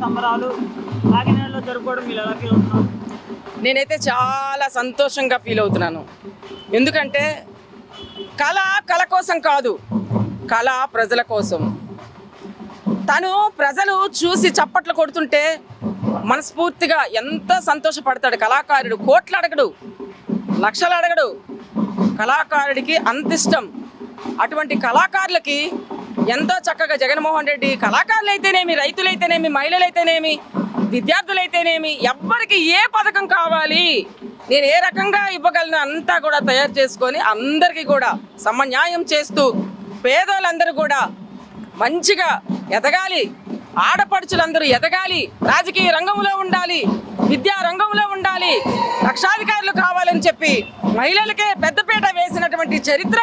సంబరాలు. కాకినాడలో జరుపుకోవడం మీరు ఎలా ఫీల్ అవుతున్నారు. నేనైతే చాలా సంతోషంగా ఫీల్ అవుతున్నాను. ఎందుకంటే కళ కళ కోసం కాదు కళ ప్రజల కోసం. తను ప్రజలు చూసి చప్పట్లు కొడుతుంటే మనస్ఫూర్తిగా ఎంత సంతోషపడతాడు. కళాకారుడు కోట్లు అడగడు లక్షలు అడగడు కళాకారుడికి అంత ఇష్టం అటువంటి కళాకారులకి ఎంతో చక్కగా జగన్మోహన్ రెడ్డి కళాకారులు అయితేనేమి రైతులైతేనేమి మహిళలైతేనేమి విద్యార్థులైతేనేమి ఎవ్వరికి ఏ పథకం కావాలి? నేను ఏ రకంగా ఇవ్వగలను అంతా కూడా తయారు చేసుకొని అందరికీ కూడా సమన్యాయం చేస్తూ పేదోళ్ళందరూ కూడా మంచిగా ఎదగాలి. ఆడపడుచులందరూ ఎదగాలి. రాజకీయ రంగంలో ఉండాలి. విద్యా రంగంలో ఉండాలి. లక్షాధికారులు కావాలని చెప్పి మహిళలకే పెద్దపీట వేసినటువంటి చరిత్ర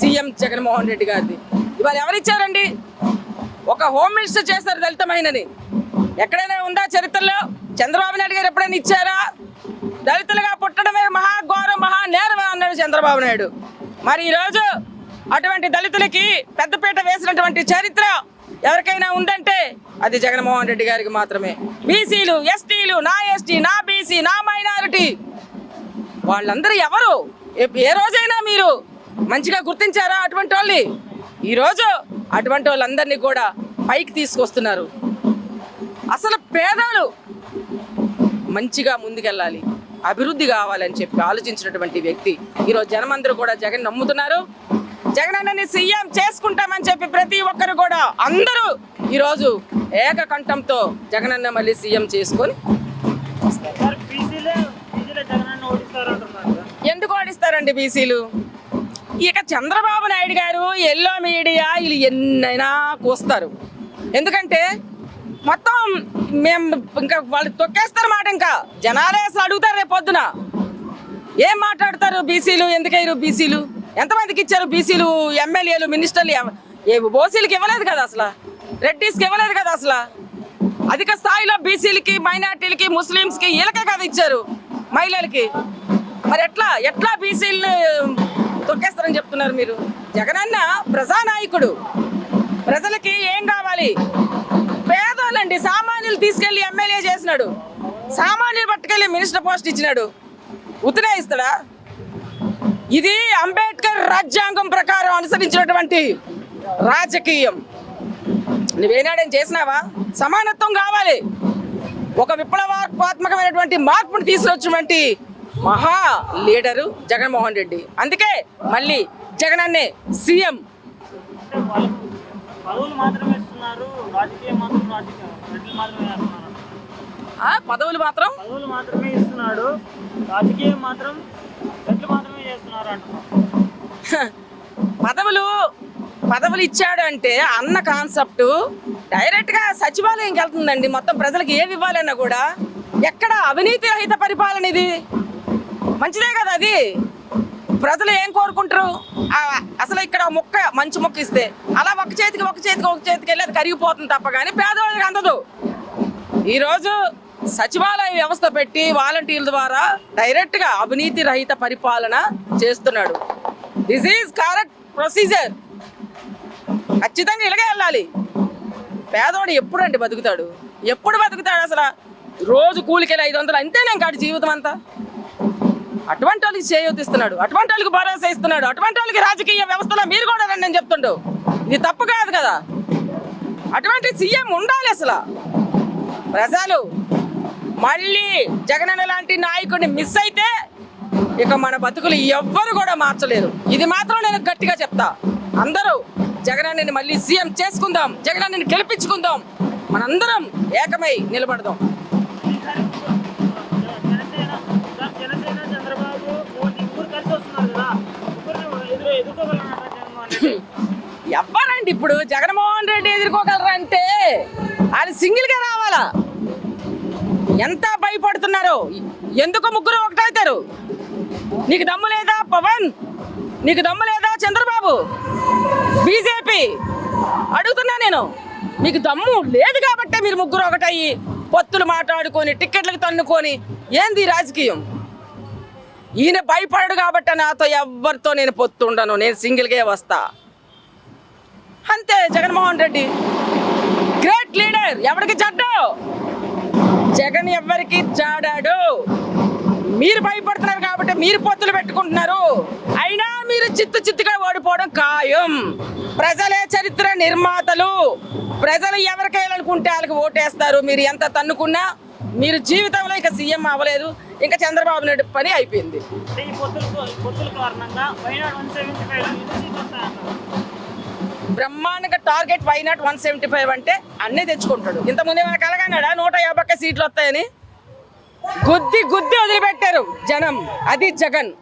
సీఎం జగన్మోహన్ రెడ్డి గారిది. ఇవాళ ఎవరిచ్చారండి? ఒక హోమ్ మినిస్టర్ చేశారు దళిత మహిళని. ఎక్కడైనా ఉందా చరిత్రలో? చంద్రబాబు నాయుడు గారు ఎప్పుడైనా ఇచ్చారా? దళితులుగా పుట్టడమే మహా ఘోరం మహా నేరం అన్నాడు చంద్రబాబు నాయుడు. మరి ఈరోజు అటువంటి దళితులకి పెద్దపీట వేసినటువంటి చరిత్ర ఎవరికైనా ఉందంటే అది జగన్మోహన్ రెడ్డి గారికి మాత్రమే. బీసీలు ఎస్టీలు నా ఎస్టీ నా బీసీ నా మైనారిటీ వాళ్ళందరూ ఎవరు? ఏ- ఏ రోజైనా మీరు మంచిగా గుర్తించారా అటువంటి వాళ్ళని? ఈరోజు అటువంటి వాళ్ళందరినీ కూడా పైకి తీసుకొస్తున్నారు. అసలు పేదలు మంచిగా ముందుకెళ్ళాలి అభివృద్ధి కావాలని చెప్పి ఆలోచించినటువంటి వ్యక్తి ఈరోజు జనమందరూ కూడా జగన్ నమ్ముతున్నారు. జగన్ అన్నని సీఎం చేసుకుంటామని చెప్పి ప్రతి ఒక్కరు కూడా అందరూ ఈరోజు ఏకకంఠంతో జగన్ అన్న మళ్ళీ సీఎం చేసుకొని. ఎందుకు ఓడిస్తారండి బీసీలు? ఇక చంద్రబాబు నాయుడు గారు ఎల్లో మీడియా వీళ్ళు ఎన్నైనా కూస్తారు. ఎందుకంటే మొత్తం మేము ఇంకా వాళ్ళు తొక్కేస్తారు మాట ఇంకా. జనాలే అడుగుతారు రేపు పొద్దున. ఏం మాట్లాడతారు బీసీలు? ఎందుకయ్యారు బీసీలు? ఎంతమందికి ఇచ్చారు బీసీలు? ఎమ్మెల్యేలు మినిస్టర్లు? ఏ ఓసీలకి ఇవ్వలేదు కదా అసలు? రెడ్డీస్కి ఇవ్వలేదు కదా అసలు? అధిక స్థాయిలో బీసీలకి మైనార్టీలకి ముస్లిమ్స్కి వీళ్ళకే కదా ఇచ్చారు మహిళలకి. మరి ఎట్లా? ఎట్లా బీసీలు కొట్టేస్తారని చెప్తున్నారు మీరు. జగనన్న ప్రజానాయకుడు. ప్రజలకి ఏం కావాలి? పేదోళ్ళండి సామాన్యులు తీసుకెళ్ళి ఎమ్మెల్యే చేసినాడు. సామాన్యులు పట్టుకెళ్ళి మినిస్టర్ పోస్ట్ ఇచ్చినాడు. ఉత్తనే ఇస్తాడా? ఇది అంబేద్కర్ రాజ్యాంగం ప్రకారం అనుసరించినటువంటి రాజకీయం. నువ్వేనాడేం చేసినావా? సమానత్వం కావాలి. ఒక విప్లవాత్మకమైనటువంటి మార్పును తీసుకొచ్చినటువంటి మహా లీడరు జగన్మోహన్ రెడ్డి. అందుకే మళ్ళీ జగన్ అన్నే సీఎం. పదవులు మాత్రమే ఇస్తున్నారు. రాజకీయం మాత్రం పదవులు మాత్రం? పదవులు మాత్రమే ఇస్తున్నాడు రాజకీయం మాత్రం మాత్రమే చేస్తున్నారు పదవులు పదవులు ఇచ్చాడు అంటే అన్న కాన్సెప్ట్ డైరెక్ట్గా సచివాలయంకి వెళ్తుందండి. మొత్తం ప్రజలకు ఏమి ఇవ్వాలన్నా కూడా ఎక్కడ అవినీతి రహిత పరిపాలన ఇది? మంచిదే కదా అది. ప్రజలు ఏం కోరుకుంటారు? అసలు ఇక్కడ మొక్క మంచి మొక్క ఇస్తే అలా ఒక చేతికి ఒక చేతికి ఒక చేతికి వెళ్ళి అది కరిగిపోతుంది తప్ప కానీ పేదవాళ్ళకి అందదు. ఈరోజు సచివాలయ వ్యవస్థ పెట్టి వాలంటీర్ల ద్వారా డైరెక్ట్గా అవినీతి రహిత పరిపాలన చేస్తున్నాడు. దిస్ ఈజ్ కరెక్ట్ ప్రొసీజర్ ఖచ్చితంగా ఇలాగే వెళ్ళాలి. పేదవాడు ఎప్పుడండి బతుకుతాడు? ఎప్పుడు బతుకుతాడు అసలు? రోజు కూలికెళ్ళి ఐదు వందలు అంతేనే కాదు జీవితం అంతా? అటువంటి వాళ్ళకి చేయూతిస్తున్నాడు అటువంటి వాళ్ళకి భరోసా ఇస్తున్నాడు. అటువంటి వాళ్ళకి రాజకీయ వ్యవస్థలో మీరు కూడా రండి అని చెప్తుండు. ఇది తప్పు కాదు కదా. అటువంటి సీఎం ఉండాలి అసలు. ప్రజలు మళ్ళీ జగనన్న లాంటి నాయకుడిని మిస్ అయితే ఇక మన బతుకులు ఎవ్వరు కూడా మార్చలేరు. ఇది మాత్రం నేను గట్టిగా చెప్తా. అందరూ జగనన్నని మళ్ళీ సీఎం చేసుకుందాం జగనన్నని గెలిపించుకుందాం. మనందరం ఏకమై నిలబడదాం. ఎవ్వరండి ఇప్పుడు? జగన్మోహన్ రెడ్డి ఎదుర్కోగలరా అంటే అది సింగిల్గా రావాలా? ఎంత భయపడుతున్నారు? ఎందుకు ముగ్గురు ఒకటవుతారు? నీకు దమ్ము లేదా పవన్? నీకు దమ్ము లేదా చంద్రబాబు? బీజేపీ? అడుగుతున్నా నేను. మీకు దమ్ము లేదు కాబట్టే మీరు ముగ్గురు ఒకటయ్యి పొత్తులు మాట్లాడుకొని టిక్కెట్లకు తన్నుకొని ఏంది రాజకీయం? ఈయన భయపడడు కాబట్టి నాతో ఎవరితో నేను పొత్తుండను నేను సింగిల్గా వస్తా. అంతే Jaganmohan Reddy. Great great leader ఎవరికి జడ్డు జగన్ ఎవరికి జాడాడు. మీరు భయపడుతున్నారు కాబట్టి మీరు పొత్తులు పెట్టుకుంటున్నారు. అయినా మీరు చిత్తు చిత్తుగా ఓడిపోవడం ఖాయం. ప్రజలే చరిత్ర నిర్మాతలు. ప్రజలు ఎవరికి వేయాలనుకుంటే వాళ్ళకి ఓటేస్తారు. మీరు ఎంత తన్నుకున్నా మీరు జీవితంలో ఇక సీఎం అవ్వలేదు. ఇంకా చంద్రబాబు నాయుడు పని అయిపోయింది. బ్రహ్మాండంగా target why not one seventy five అంటే అన్నీ తెచ్చుకుంటాడు. ఇంత ముందు ఏమైనా కలగన్నాడా నూట యాభై సీట్లు వస్తాయని. గుద్ది గుద్ది వదిలిపెట్టారు జనం. అది జగన్.